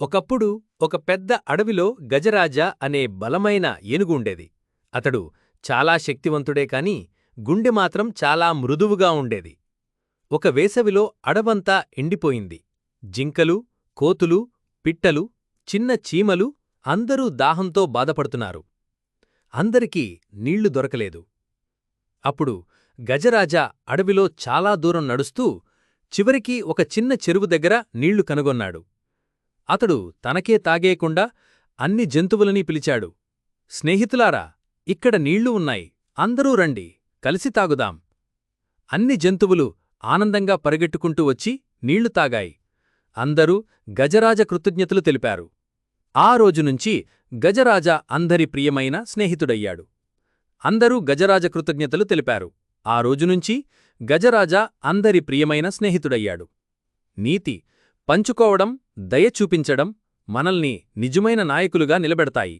ఒకప్పుడు ఒక పెద్ద అడవిలో గజరాజా అనే బలమైన ఏనుగు ఉండేది. అతడు చాలా శక్తివంతుడే కాని గుండె మాత్రం చాలా మృదువుగా ఉండేది. ఒక వేసవిలో అడవంతా ఎండిపోయింది. జింకలు కోతులు పిట్టలు చిన్న చీమలు అందరూ దాహంతో బాధపడుతున్నారు. అందరికీ నీళ్ళు దొరకలేదు. అప్పుడు గజరాజా అడవిలో చాలా దూరం నడుస్తూ చివరికి ఒక చిన్న చెరువు దగ్గర నీళ్ళు కనుగొన్నాడు. అతడు తనకే తాగేయకుండా అన్ని జంతువులని పిలిచాడు. స్నేహితులారా ఇక్కడ నీళ్ళు ఉన్నాయి. అందరూ రండి కలిసి తాగుదాం. అన్ని జంతువులు ఆనందంగా పరిగెట్టుకుంటూ వచ్చి నీళ్ళు తాగాయి. అందరూ గజరాజ కృతజ్ఞతలు తెలిపారు. ఆ రోజునుంచి గజరాజ అందరి ప్రియమైన స్నేహితుడయ్యాడు. అందరూ గజరాజ కృతజ్ఞతలు తెలిపారు. ఆ రోజునుంచి గజరాజ అందరి ప్రియమైన స్నేహితుడయ్యాడు. నీతి పంచుకోవడం దయ చూపించడం మనల్ని నిజమైన నాయకులుగా నిలబెడతాయి.